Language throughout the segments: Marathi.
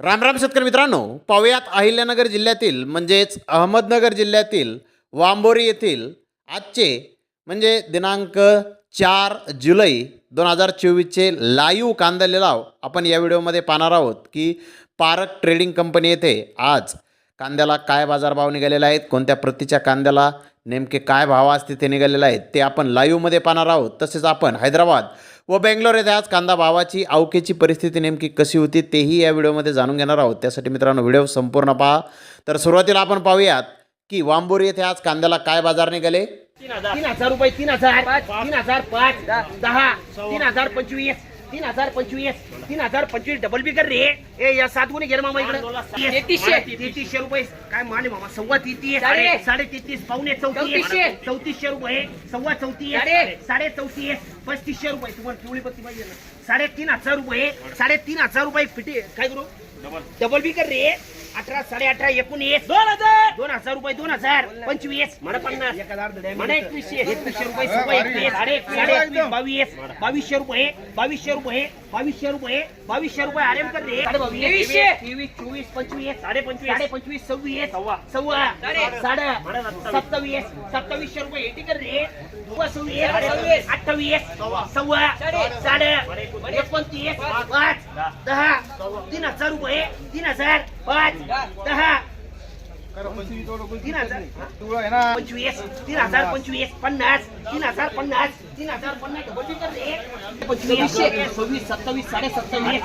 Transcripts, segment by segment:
राम राम शेतकरी मित्रांनो पाहुयात अहिल्यानगर जिल्ह्यातील म्हणजेच अहमदनगर जिल्ह्यातील वांबोरी येथील आजचे म्हणजे दिनांक चार जुलै दोन हजार चोवीसचे लाईव्ह कांदा लिलाव आपण या व्हिडिओमध्ये पाहणार आहोत की पारक ट्रेडिंग कंपनी येथे आज कांद्याला काय बाजारभाव निघालेले आहेत कोणत्या प्रतीच्या कांद्याला नेमके काय भाव तिथे निघालेले आहेत ते आपण लाईव्हमध्ये पाहणार आहोत. तसेच आपण हैदराबाद व बेंगलोर येथे आज कांदा भावाची अवकेची परिस्थिती नेमकी कशी होती तेही या व्हिडिओमध्ये जाणून घेणार आहोत. त्यासाठी मित्रांनो व्हिडिओ संपूर्ण पहा. तर सुरुवातीला आपण पाहूयात की वांबोरी येथे आज कांद्याला काय बाजार निघाले? तीन हजार रुपये तीन हजार तीन हजार पाच दहा तीन हजार पंचवीस. तीन हजार पंचवीस. तीन हजार पंचवीस डबल बी कर रे. ए या सात गुणे घे मामा इकडे. तेहतीसशे तेहतीसशे रुपये. काय माने मामा? सव्वा तेहतीस साडे साडे तेहतीस पावणे चौतीस. चौतीसशे. रुपये. सव्वा चौतीस. साडे चौतीस. पस्तीसशे रुपये. तुम्हाला पिवळी पत्ती पाहिजे ना. साडेतीन हजार रुपये. साडेतीन हजार रुपये फिटी काय करू? डबल बी कर रे. अठरा साडे अठरा एकोणीस. दोन हजार! दोन हजार रुपये दोन हजार. पंचवीस. म्हणा पन्नास. म्हणा एकवीसशे. एकवीसशे रुपये सव्वा एकवीस. साडे साडे एकवीस बावीस. बावीसशे रुपये बावीसशे रुपये बावीसशे रुपये बावीसशे रुपये. आरेम कर रे. साडे बावीस. तेवीसशे. तेवीस चोवीस पंचवीस. साडे पंचवीस. साडे पंचवीस सव्वीस. सव्वा. सव्वा. साडे. सत्तावीस. सत्तावीसशे रुपये. एटी कर सव्वीस अठ्ठावीस सव्वा. साडे. एकोणतीस पाच दहा तीन हजार रुपये तीन हजार पाच दहा. तीन हजार पंचवीस तीन हजार पंचवीस पन्नास तीन हजार पन्नास तीन हजार. पंचवीसशे सव्वीस सत्तावीस साडे सत्तावीस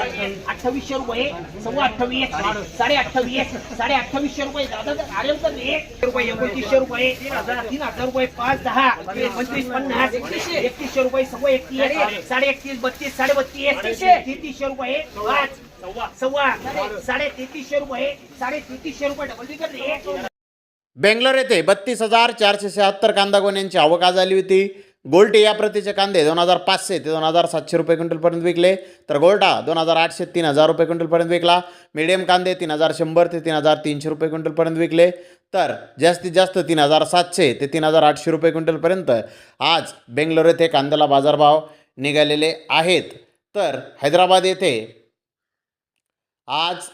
अठ्ठावीसशे रुपये सव्वा अठ्ठावीस साडे अठ्ठावीस साडे अठ्ठावीसशे रुपये दादा रे. रुपये एकोणतीसशे रुपये तीन हजार तीन हजार रुपये पाच दहा पंचवीस पन्नास एकतीसशे. रुपये सव्वा एकतीस साडे एकतीस बत्तीस साडे बत्तीस तेहतीसशे रुपये पाच बेंगलोर येथे बत्तीस हजार चारशे शहात्तर कांदा गोण्यांची आवक आज आली होती. गोल्टी या प्रतीचे कांदे दोन हजार पाचशे ते दोन हजार सातशे रुपये क्विंटलपर्यंत विकले. तर गोल्टा दोन हजार आठशे तीन हजार रुपये क्विंटलपर्यंत विकला. मीडियम कांदे तीन हजार शंभर ते तीन हजार तीनशे रुपये क्विंटलपर्यंत विकले. तर जास्तीत जास्त तीन हजार सातशे ते तीन हजार आठशे रुपये क्विंटलपर्यंत आज बेंगलोर येथे कांद्याला बाजारभाव निघालेले आहेत. तर हैदराबाद येथे आज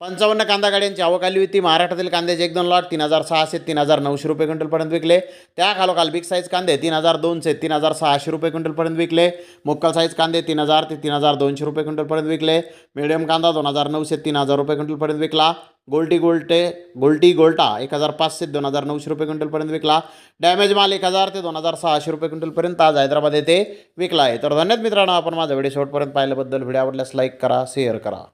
पंचावन्न कांदा गाड्यांची आवक आली होती. महाराष्ट्रातील कांद्याचे एक दोन लॉट तीन हजार सहाशे तीन हजार नऊशे रुपये क्विंटलपर्यंत विकले. त्या खालोखाल बिग साईज कांदे तीन हजार दोनशे तीन हजार सहाशे रुपये क्विंटलपर्यंत विकले. मुक्कल साईज कांदे तीन हजार ते तीन हजार दोनशे रुपये क्विंटलपर्यंत विकले. मिडियम कांदा दोन हजार नऊशे तीन हजार रुपये क्विंटलपर्यंत विकला. गोल्टी गोल्टे गोल्टी गोल्टा एक हजार पाचशे दोन हजार नऊशे रुपये क्विंटलपर्यंत विकला. डॅमेज माल एक हजार ते दोन हजार सहाशे रुपये क्विंटलपर्यंत आज हैदराबाद येथे विकला आहे. तर धन्यवाद मित्रांनो आपण माझा व्हिडिओ शेवटपर्यंत पाहिल्याबद्दल. व्हिडिओ आवडल्यास लाईक करा शेअर करा.